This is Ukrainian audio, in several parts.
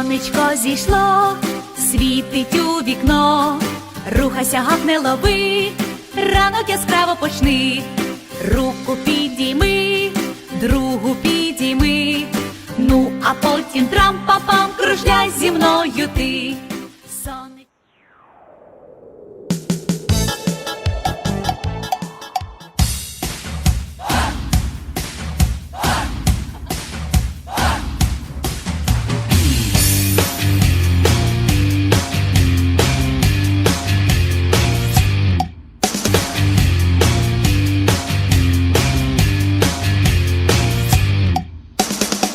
Сонечко зійшло, світить у вікно, рухайся, гав не лови, ранок яскраво почни, руку підійми, другу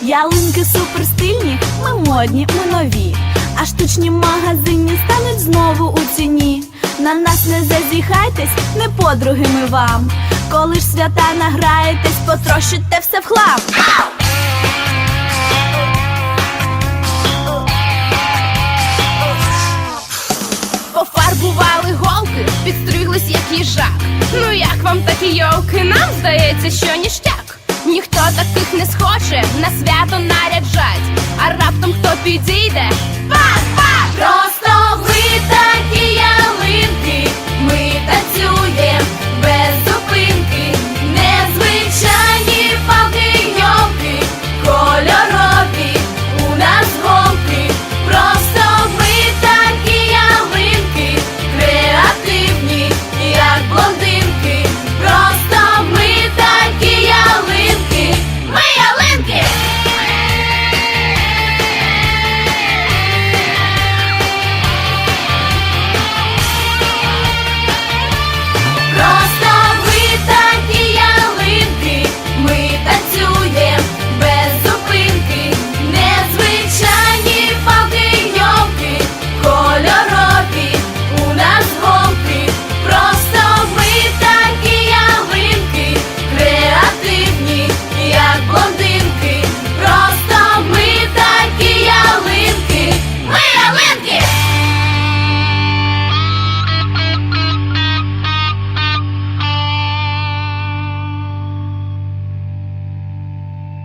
Ялинки суперстильні, ми модні, ми нові. А штучні магазині стануть знову у ціні. На нас не зазіхайтесь, не подруги ми вам. Коли ж свята награєтесь, потрощите все в хлам. Пофарбували голки, підстриглись як їжак. Ну як вам такі йолки? Нам здається, що ніштяк. Ніхто таких не схоче на свято наряджать. А раптом хто підійде? Пак-пак!